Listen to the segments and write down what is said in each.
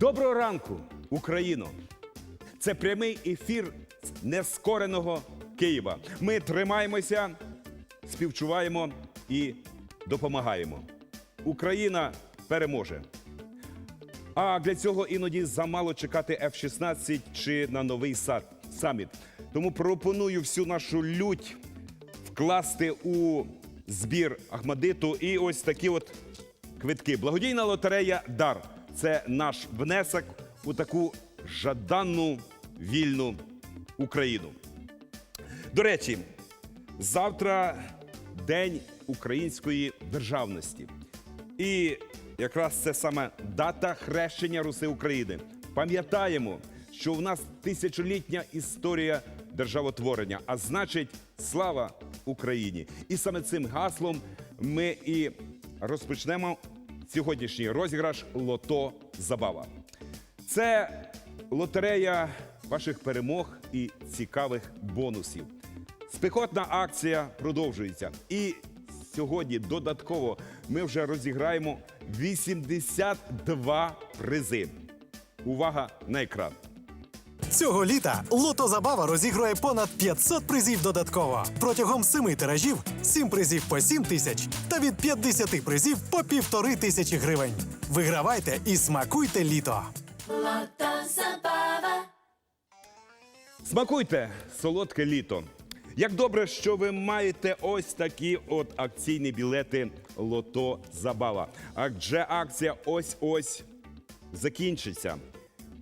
Доброго ранку, Україно! Це прямий ефір з нескореного Києва. Ми тримаємося, співчуваємо і допомагаємо. Україна переможе. А для цього іноді замало чекати F-16 чи на новий саміт. Тому пропоную всю нашу лють вкласти у збір Ахмадиту і ось такі от квитки. Благодійна лотерея Дар це наш внесок у таку жаданну вільну Україну. До речі, завтра день української державності. І якраз це саме дата хрещення Руси України. Пам'ятаємо, що в нас тисячолітня історія державотворення, а значить, слава Україні! І саме цим гаслом ми і розпочнемо сьогоднішній розіграш Лото Забава. Це лотерея ваших перемог і цікавих бонусів. Спекотна акція продовжується. І сьогодні додатково ми вже розіграємо 82 призи. Увага на екран. Цього літа Лото Забава розігрує понад 500 призів додатково. Протягом семи тиражів 7 призів по 7 тисяч та від 50 призів по півтори тисячі гривень. Вигравайте і смакуйте літо. Zabava. Смакуйте солодке літо. Як добре, що ви маєте ось такі от акційні білети Лото Забава. Адже акція ось-ось закінчиться.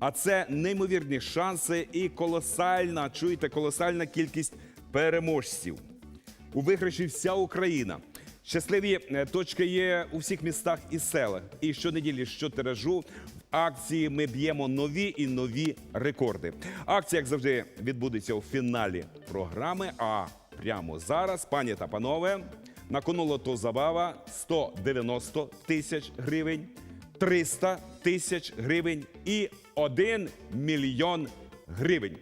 А це неймовірні шанси і колосальна, чуєте, колосальна кількість переможців. У виграші вся Україна. Щасливі е, точки є у всіх містах і селах. І щонеділі, щотиражу, в акції ми б'ємо нові і нові рекорди. Акція, як завжди, відбудеться у фіналі програми. А прямо зараз, пані та панове, на кону лото забава 190 тисяч гривень, 300 тисяч гривень і 1 мільйон гривень.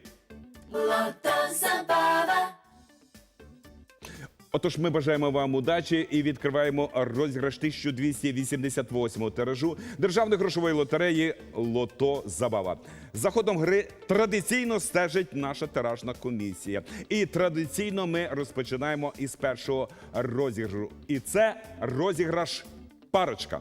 Lota Zabava. Отож, ми бажаємо вам удачі і відкриваємо розіграш 1288 тиражу державної грошової лотереї Лото Забава. За ходом гри традиційно стежить наша тиражна комісія. І традиційно ми розпочинаємо із першого розіграшу. І це розіграш парочка.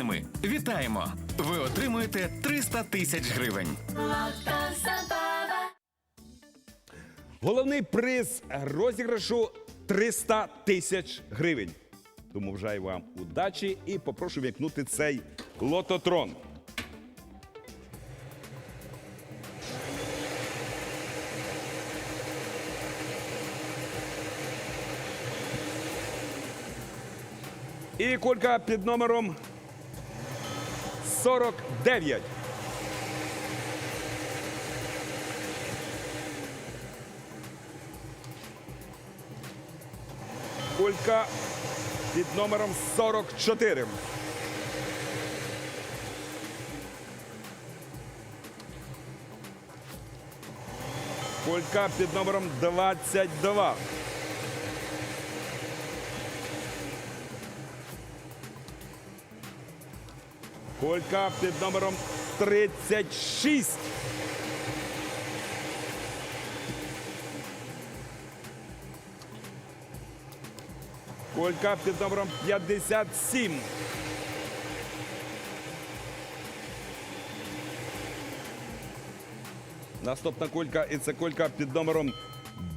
вітаємо! Ви отримуєте 300 тисяч гривень. Головний приз розіграшу 300 тисяч гривень. Тому бажаю вам удачі і попрошу вікнути цей лототрон. І кулька під номером 49. Кулька під номером 44. Кулька під номером 22. Кулька під номером 36. Колька під номером 57. Наступна кулька і це кулька під номером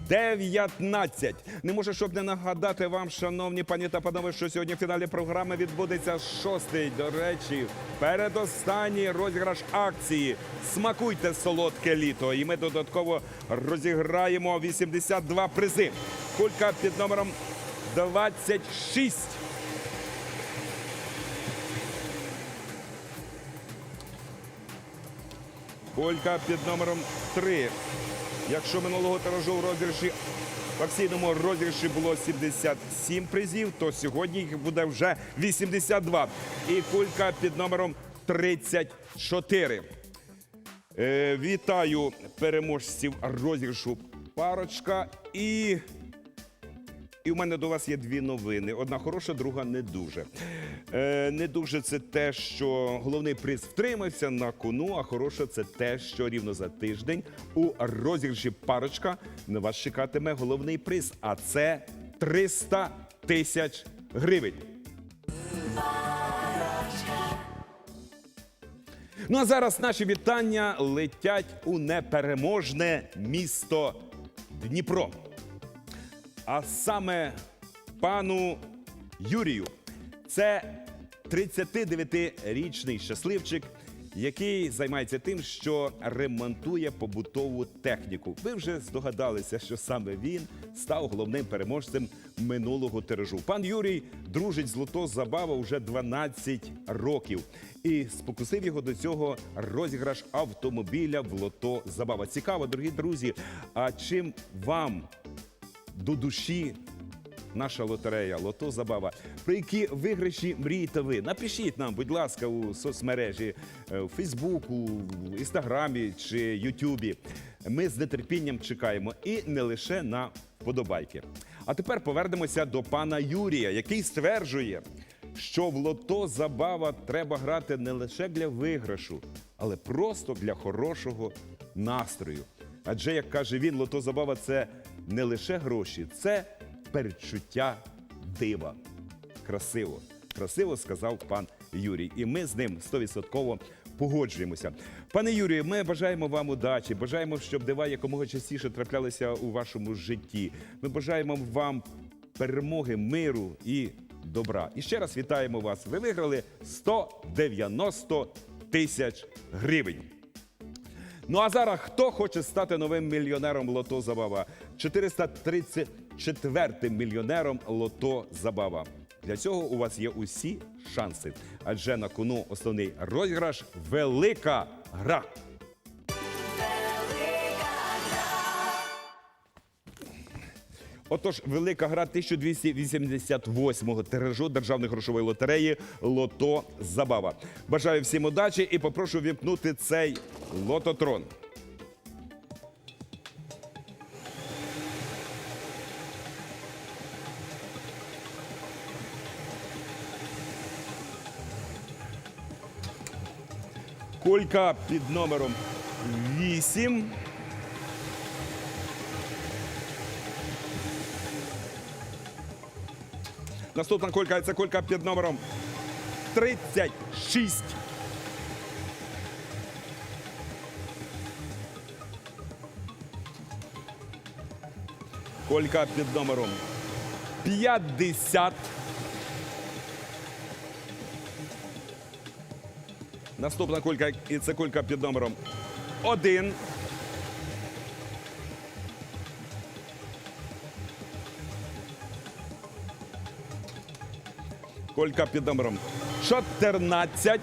19. Не можу, щоб не нагадати вам, шановні пані та панове, що сьогодні в фіналі програми відбудеться шостий, до речі, передостанній розіграш акції. Смакуйте солодке літо. І ми додатково розіграємо 82 призи. Кулька під номером 26. Колька під номером 3. Якщо минулого тиражу в розіграші в акційному розіграші було 77 призів, то сьогодні їх буде вже 82. І кулька під номером 34. Е, вітаю переможців розіграшу парочка. І і в мене до вас є дві новини. Одна хороша, друга не дуже. Е, не дуже це те, що головний приз втримався на кону, а хороша це те, що рівно за тиждень у розіграші парочка на вас чекатиме головний приз. А це 300 тисяч гривень. Ну а зараз наші вітання летять у непереможне місто Дніпро а саме пану Юрію. Це 39-річний щасливчик, який займається тим, що ремонтує побутову техніку. Ви вже здогадалися, що саме він став головним переможцем минулого тиражу. Пан Юрій дружить з лото забава вже 12 років. І спокусив його до цього розіграш автомобіля в лото забава. Цікаво, дорогі друзі. А чим вам до душі наша лотерея Лото Забава. Про які виграші мрієте ви? Напишіть нам, будь ласка, у соцмережі е, у Фейсбуку, в Інстаграмі чи Ютубі. Ми з нетерпінням чекаємо і не лише на вподобайки. А тепер повернемося до пана Юрія, який стверджує, що в лото забава треба грати не лише для виграшу, але просто для хорошого настрою. Адже, як каже він, лото забава це не лише гроші, це передчуття дива. Красиво, красиво сказав пан Юрій. І ми з ним стовідсотково погоджуємося. Пане Юрію, ми бажаємо вам удачі, бажаємо, щоб дива якомога частіше траплялися у вашому житті. Ми бажаємо вам перемоги, миру і добра. І ще раз вітаємо вас. Ви виграли 190 тисяч гривень. Ну а зараз хто хоче стати новим мільйонером Лото Забава? 434 мільйонером Лото Забава. Для цього у вас є усі шанси, адже на кону основний розіграш велика гра. Отож, велика гра 1288-го тиражу державної грошової лотереї Лото Забава. Бажаю всім удачі і попрошу вімкнути цей лототрон. Кулька під номером 8. Наступна кулька це кулька під номером 36. Колька під номером 50. Наступна кулька і це кулька під номером 1. Колька під номером 14.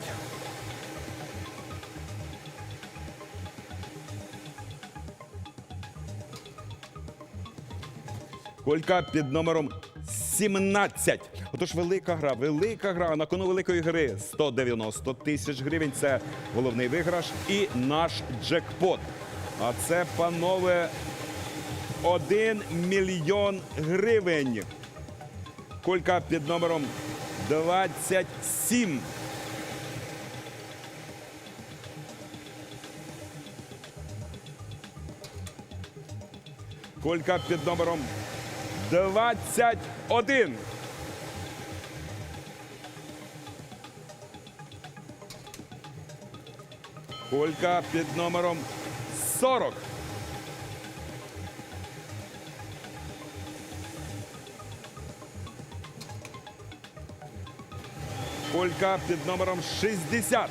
Колька під номером 17. Отож, велика гра, велика гра. На кону великої гри 190 тисяч гривень. Це головний виграш і наш джекпот. А це, панове, 1 мільйон гривень. Колька під номером 27. Колька під номером 21. Кулька під номером 40. Кулька під номером 60.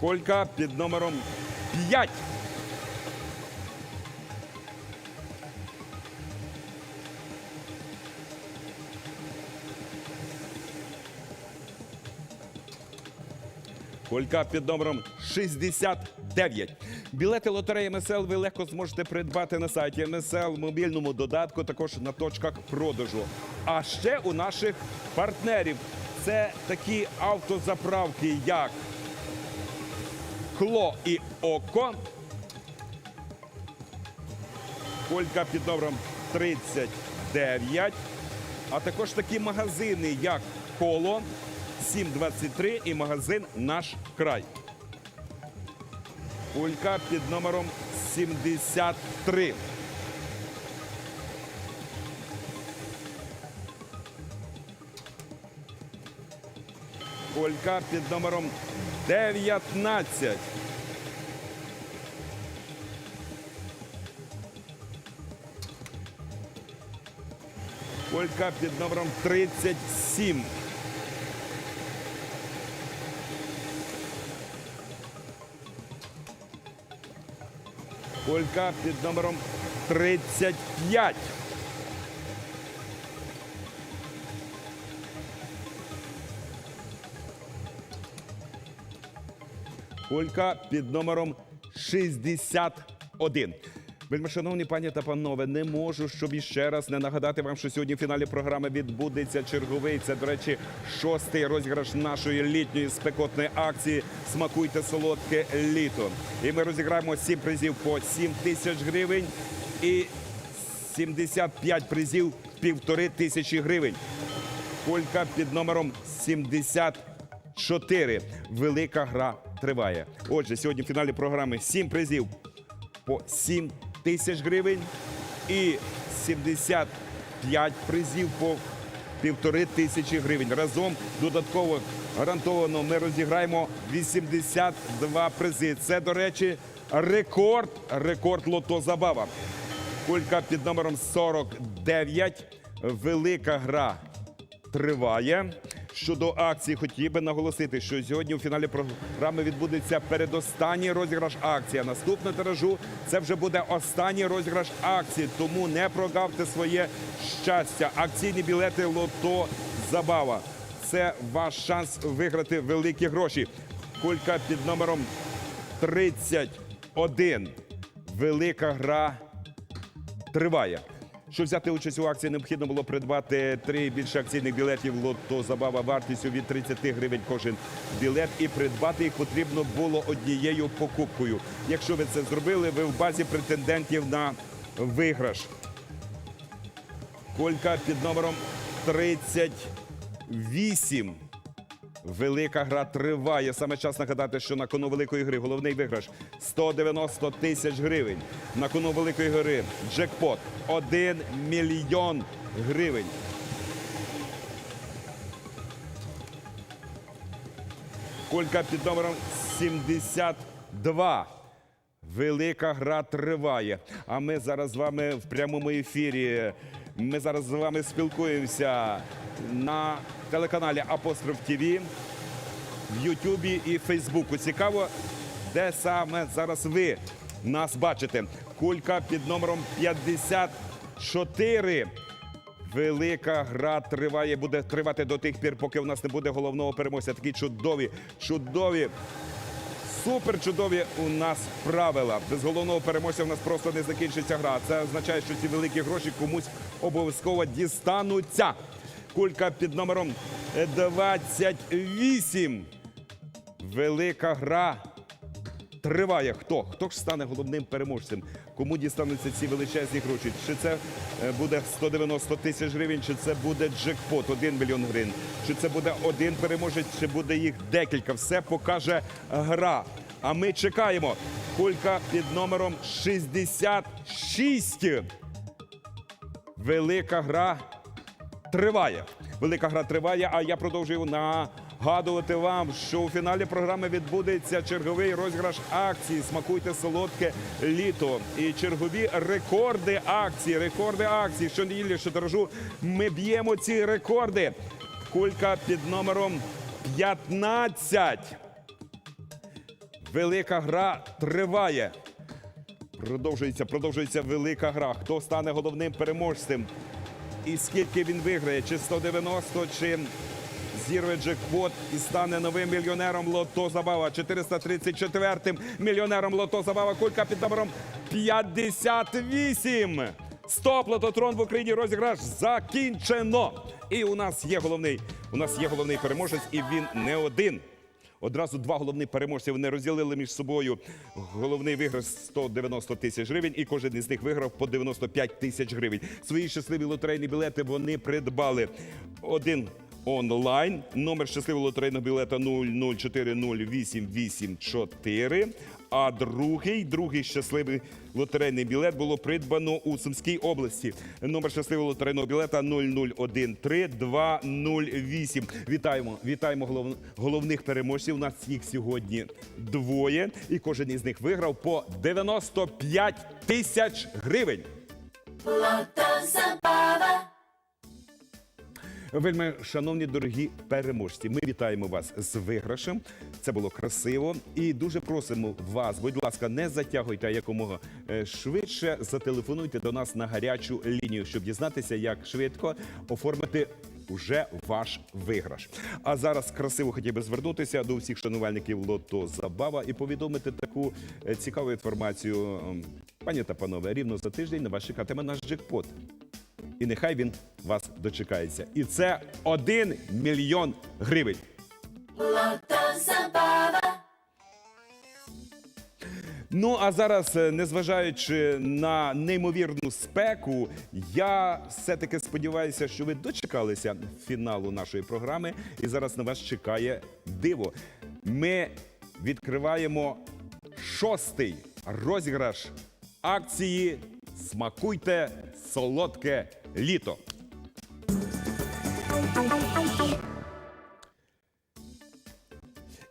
Колька під номером 5. Колька під номером 69. Білети лотереї МСЛ ви легко зможете придбати на сайті МСЛ, в мобільному додатку, також на точках продажу. А ще у наших партнерів це такі автозаправки, як Кло і Око. Колька під номером 39. А також такі магазини, як Коло, 723 і магазин Наш край. Кулька під номером 73. Колька під номером 19. Колька під номером 37. Колька під номером 35. Колька під номером 61. Вельмишановні пані та панове, не можу, щоб іще раз не нагадати вам, що сьогодні в фіналі програми відбудеться черговий. Це, до речі, шостий розіграш нашої літньої спекотної акції Смакуйте солодке літо. І ми розіграємо сім призів по 7 тисяч гривень і 75 призів півтори тисячі гривень. Колька під номером 74. Велика гра триває. Отже, сьогодні в фіналі програми 7 призів по 7 тисяч гривень і 75 призів по півтори тисячі гривень. Разом додатково гарантовано ми розіграємо 82 призи. Це, до речі, рекорд, рекорд лото забава. Кулька під номером 49. Велика гра триває. Щодо акції, хотів би наголосити, що сьогодні у фіналі програми відбудеться передостанній розіграш акції. А Наступна тиражу це вже буде останній розіграш акції. Тому не прогавте своє щастя. Акційні білети Лото Забава. Це ваш шанс виграти великі гроші. Кулька під номером 31. Велика гра триває. Щоб взяти участь у акції, необхідно було придбати три більше акційних білетів лото забава вартістю від 30 гривень кожен білет, і придбати їх потрібно було однією покупкою. Якщо ви це зробили, ви в базі претендентів на виграш. Колька під номером 38. Велика гра триває. Саме час нагадати, що на кону великої гри головний виграш 190 тисяч гривень. На кону великої гри джекпот 1 мільйон гривень. Колька під номером 72. Велика гра триває. А ми зараз з вами в прямому ефірі. Ми зараз з вами спілкуємося на телеканалі Апостроф ТВ, в Ютубі і Фейсбуку. Цікаво, де саме зараз ви нас бачите. Кулька під номером 54. Велика гра триває, буде тривати до тих пір, поки в нас не буде головного переможця. Такі чудові, чудові Супер чудові у нас правила. Без головного переможця в нас просто не закінчиться гра. Це означає, що ці великі гроші комусь обов'язково дістануться. Кулька під номером 28. Велика гра триває. Хто? Хто ж стане головним переможцем? Кому дістануться ці величезні гроші? Чи це е, буде 190 тисяч гривень, чи це буде джекпот 1 мільйон гривень, чи це буде один переможець, чи буде їх декілька. Все покаже гра. А ми чекаємо. Кулька під номером 66. Велика гра триває. Велика гра триває, а я продовжую нагадувати вам, що у фіналі програми відбудеться черговий розіграш акції Смакуйте солодке літо і чергові рекорди акції. Рекорди акції. Щонеділі, щотиражу ми б'ємо ці рекорди. Кулька під номером 15. Велика гра триває. Продовжується, продовжується велика гра. Хто стане головним переможцем? І скільки він виграє? Чи 190, чи зірве джекпот і стане новим мільйонером Лото Забава, 434-м мільйонером Лото Забава. Кулька під номером 58. Стоп, лототрон в Україні розіграш закінчено. І у нас є головний, у нас є головний переможець, і він не один. Одразу два головні переможці вони розділили між собою головний виграв 190 тисяч гривень, і кожен із них виграв по 95 тисяч гривень. Свої щасливі лотерейні білети вони придбали один онлайн. Номер щасливого лотерейного білета 00408884. А другий, другий щасливий лотерейний білет було придбано у Сумській області. Номер щасливого лотерейного білета 0013208. Вітаємо, вітаємо голов- головних переможців. У нас їх сьогодні двоє, і кожен із них виграв по 95 тисяч гривень. Lotto Zabava. Вельми шановні дорогі переможці, ми вітаємо вас з виграшем. Це було красиво і дуже просимо вас, будь ласка, не затягуйте якомога е, швидше. Зателефонуйте до нас на гарячу лінію, щоб дізнатися, як швидко оформити. Уже ваш виграш. А зараз красиво хотів би звернутися до всіх шанувальників Лото Забава і повідомити таку е, цікаву інформацію. Ем, Пані та панове, рівно за тиждень на вас чекатиме наш джекпот і нехай він вас дочекається. І це один мільйон гривень. Ну а зараз, е, незважаючи на неймовірну спеку, я все-таки сподіваюся, що ви дочекалися фіналу нашої програми, і зараз на вас чекає диво. Ми відкриваємо шостий розіграш акції Смакуйте солодке літо.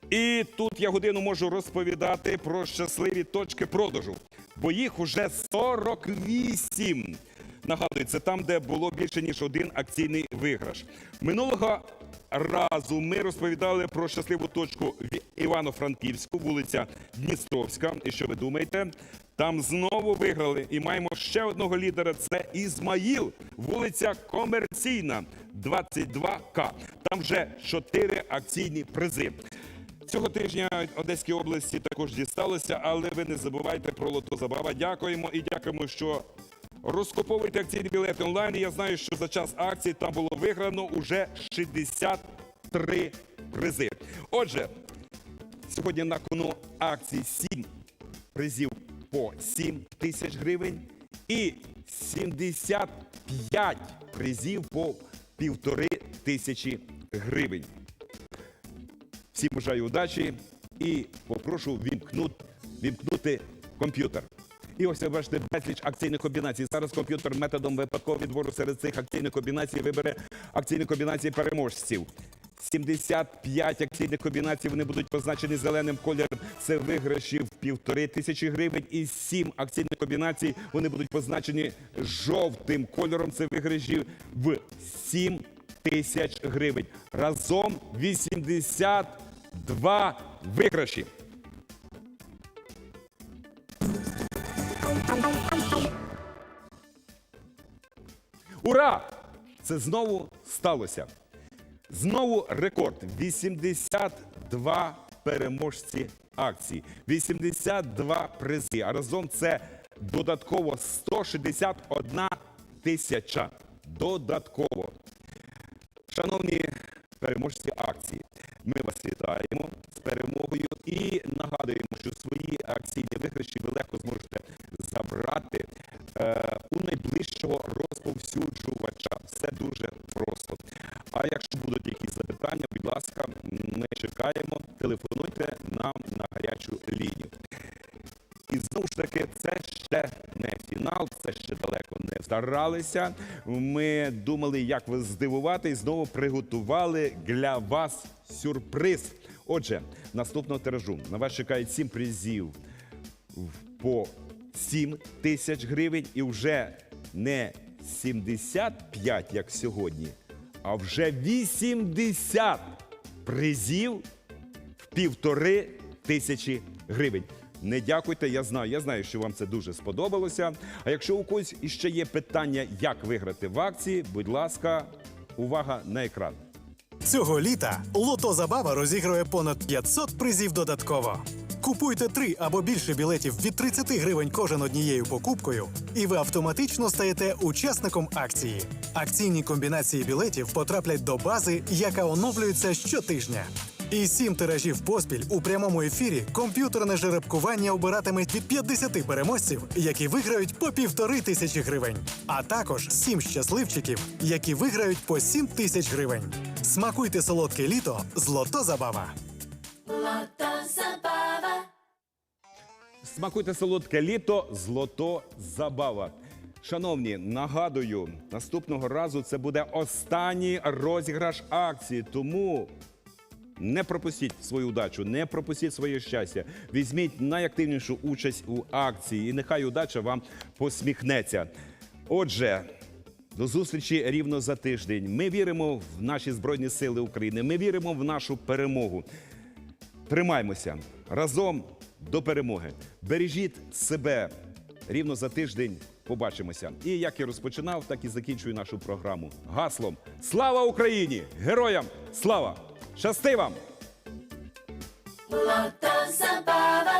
І тут я годину можу розповідати про щасливі точки продажу, бо їх уже 48. Нагадую, це там, де було більше ніж один акційний виграш. Минулого разу ми розповідали про щасливу точку в Івано-Франківську, вулиця Дністровська. І що ви думаєте? Там знову виграли і маємо ще одного лідера. Це Ізмаїл, вулиця Комерційна, 22К. Там вже чотири акційні призи. Цього тижня Одеській області також дісталося, але ви не забувайте про лото забава. Дякуємо і дякуємо, що розкуповуєте акційні білети онлайн. Я знаю, що за час акції там було виграно уже 63 призи. Отже, сьогодні на кону акції 7 призів по 7 тисяч гривень і 75 призів по півтори тисячі гривень. Всім бажаю удачі і попрошу вімкнути комп'ютер. І ось ви бачите безліч акційних комбінацій. Зараз комп'ютер методом випадкового відбору серед цих акційних комбінацій вибере акційні комбінації переможців. 75 акційних комбінацій вони будуть позначені зеленим кольором. Це виграші в півтори тисячі гривень. І 7 акційних комбінацій вони будуть позначені жовтим кольором. Це виграші в 7 тисяч гривень. Разом 82 виграші. Ура! Це знову сталося. Знову рекорд 82 переможці акції, 82 призи. А разом це додатково 161 тисяча. Додатково. Шановні переможці акції, ми вас вітаємо з перемогою і нагадуємо, що свої акційні виграші ви легко зможете забрати е, у найближчого розповсюджувача. Все дуже просто. А якщо будуть якісь запитання, будь ласка, ми чекаємо. Телефонуйте нам на гарячу лінію. І знову ж таки, це ще не фінал, це ще далеко не старалися. Ми думали, як вас здивувати, і знову приготували для вас сюрприз. Отже, наступного тиражу на вас чекають сім призів по 7 тисяч гривень і вже не 75, як сьогодні, а вже 80 призів в півтори тисячі гривень. Не дякуйте, я знаю. Я знаю, що вам це дуже сподобалося. А якщо у когось іще є питання, як виграти в акції, будь ласка, увага на екран. Цього літа Лото Забава розігрує понад 500 призів додатково. Купуйте три або більше білетів від 30 гривень кожен однією покупкою, і ви автоматично стаєте учасником акції. Акційні комбінації білетів потраплять до бази, яка оновлюється щотижня. І сім тиражів поспіль у прямому ефірі комп'ютерне жеребкування обиратиме від 50 переможців, які виграють по півтори тисячі гривень, а також сім щасливчиків, які виграють по 7 тисяч гривень. Смакуйте солодке літо з Лото Забава. Смакуйте солодке літо, злото забава. Шановні, нагадую, наступного разу це буде останній розіграш акції. Тому не пропустіть свою удачу, не пропустіть своє щастя. Візьміть найактивнішу участь у акції, і нехай удача вам посміхнеться. Отже. До зустрічі рівно за тиждень. Ми віримо в наші Збройні Сили України. Ми віримо в нашу перемогу. Тримаймося разом до перемоги. Бережіть себе рівно за тиждень. Побачимося. І як я розпочинав, так і закінчую нашу програму гаслом Слава Україні! Героям слава! Щасти вам! Лото Zabava.